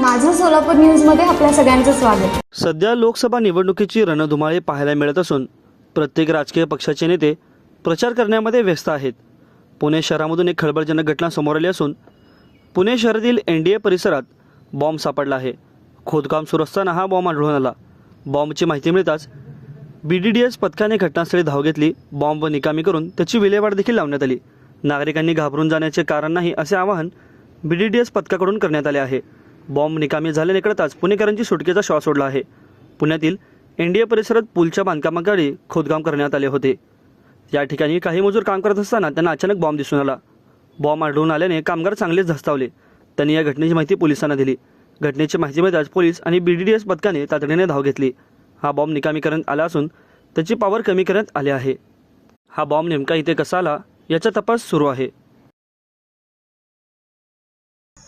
माझं सोलापूर न्यूजमध्ये आपल्या सगळ्यांचं स्वागत. सध्या लोकसभा निवडणुकीची रणधुमाळी पाहायला मिळत असून प्रत्येक राजकीय पक्षाचे नेते प्रचार करण्यामध्ये व्यस्त आहेत. पुणे शहरामधून एक खळबळजनक घटना समोर आली असून पुणे शहरातील एन डी ए परिसरात बॉम्ब सापडला आहे. खोदकाम सुरू असताना हा बॉम्ब आढळून आला. बॉम्बची माहिती मिळताच बी डी डी एस पथकाने घटनास्थळी धाव घेतली. बॉम्ब निकामी करून त्याची विल्हेवाट देखील लावण्यात आली. नागरिकांनी घाबरून जाण्याचे कारण नाही असे आवाहन बी डी डी एस पथकाकडून करण्यात आले आहे. बॉम्ब निकामी झाल्याने कळताच पुणेकरांची सुटकेचा श्वास सोडला आहे. पुण्यातील एन डी ए परिसरात पूलच्या बांधकामाकडे खोदकाम करण्यात आले होते. या ठिकाणी काही मजूर काम करत असताना त्यांना अचानक बॉम्ब दिसून आला. बॉम्ब आढळून आल्याने कामगार चांगलेच धस्तावले. त्यांनी या घटनेची माहिती पोलिसांना दिली. घटनेची माहिती मिळताच पोलीस आणि बी डी डी एस पथकाने तातडीने धाव घेतली. हा बॉम्ब निकामी करण्यात आला असून त्याची पॉवर कमी करण्यात आली आहे. हा बॉम्ब नेमका इथे कसा आला याचा तपास सुरू आहे.